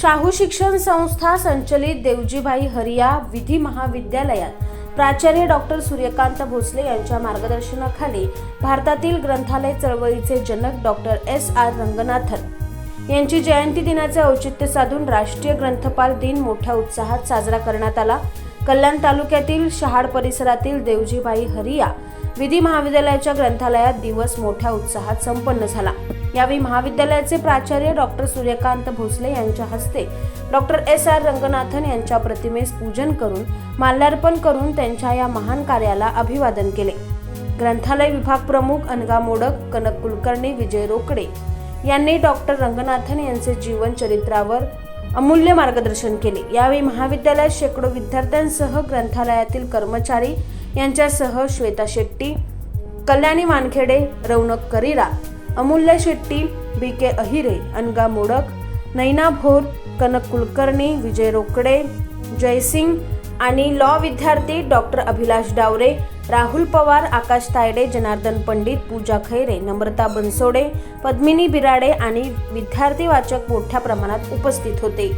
शाहू शिक्षण संस्था संचलित देवजीबाई हरिया विधी महाविद्यालयात प्राचार्य डॉक्टर सूर्यकांत भोसले यांच्या मार्गदर्शनाखाली भारतातील ग्रंथालय चळवळीचे जनक डॉक्टर एस आर रंगनाथन यांची जयंती दिनाचे औचित्य साधून राष्ट्रीय ग्रंथपाल दिन मोठ्या उत्साहात साजरा करण्यात आला. कल्याण तालुक्यातील शहाड परिसरातील देवजीबाई हरिया विधी महाविद्यालयाच्या ग्रंथालयात दिवस मोठ्या उत्साहात संपन्न झाला. यावेळी महाविद्यालयाचे प्राचार्य डॉक्टर सूर्यकांत भोसले यांच्या हस्ते डॉक्टर एस. आर. रंगनाथन यांच्या प्रतिमेस पूजन करून माल्यार्पण करून त्यांच्या या महान कार्याला अभिवादन केले. ग्रंथालय विभाग प्रमुख अनगा मोडक कनक कुलकर्णी विजय रोकडे यांनी डॉक्टर रंगनाथन यांचे जीवन चरित्रावर अमूल्य मार्गदर्शन केले. यावेळी महाविद्यालयात शेकडो विद्यार्थ्यांसह ग्रंथालयातील कर्मचारी यांच्यासह श्वेता शेट्टी कल्याणी वानखेडे रौनक करीरा अमूल्य शेट्टी बी के अहिरे अनगा मोडक नैना भोर कनक कुलकर्णी विजय रोकडे जयसिंग आणि लॉ विद्यार्थी डॉक्टर अभिलाष डावरे राहुल पवार आकाश तायडे जनार्दन पंडित पूजा खैरे नम्रता बनसोडे पद्मिनी बिराडे आणि विद्यार्थी वाचक मोठ्या प्रमाणात उपस्थित होते.